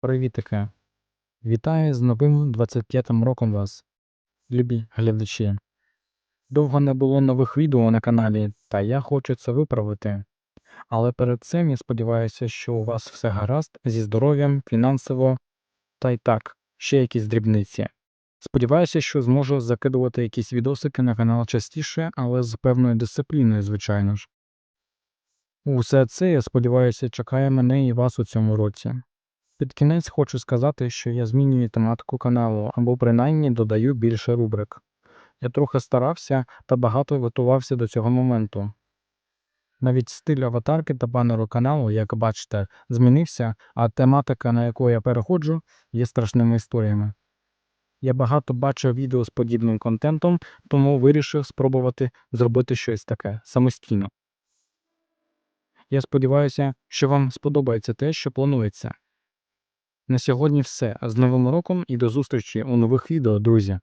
Привітики! Вітаю з новим 25-м роком вас, любі глядачі. Довго не було нових відео на каналі, та я хочу це виправити. Але перед цим я сподіваюся, що у вас все гаразд зі здоров'ям, фінансово та й так, ще якісь дрібниці. Сподіваюся, що зможу закидувати якісь відосики на канал частіше, але з певною дисципліною, звичайно ж. Усе це, я сподіваюся, чекає мене і вас у цьому році. Під кінець хочу сказати, що я змінюю тематику каналу або принаймні додаю більше рубрик. Я трохи старався та багато готувався до цього моменту. Навіть стиль аватарки та банеру каналу, як бачите, змінився, а тематика, на яку я переходжу, є страшними історіями. Я багато бачив відео з подібним контентом, тому вирішив спробувати зробити щось таке самостійно. Я сподіваюся, що вам сподобається те, що планується. На сьогодні все. З Новим роком і до зустрічі у нових відео, друзі.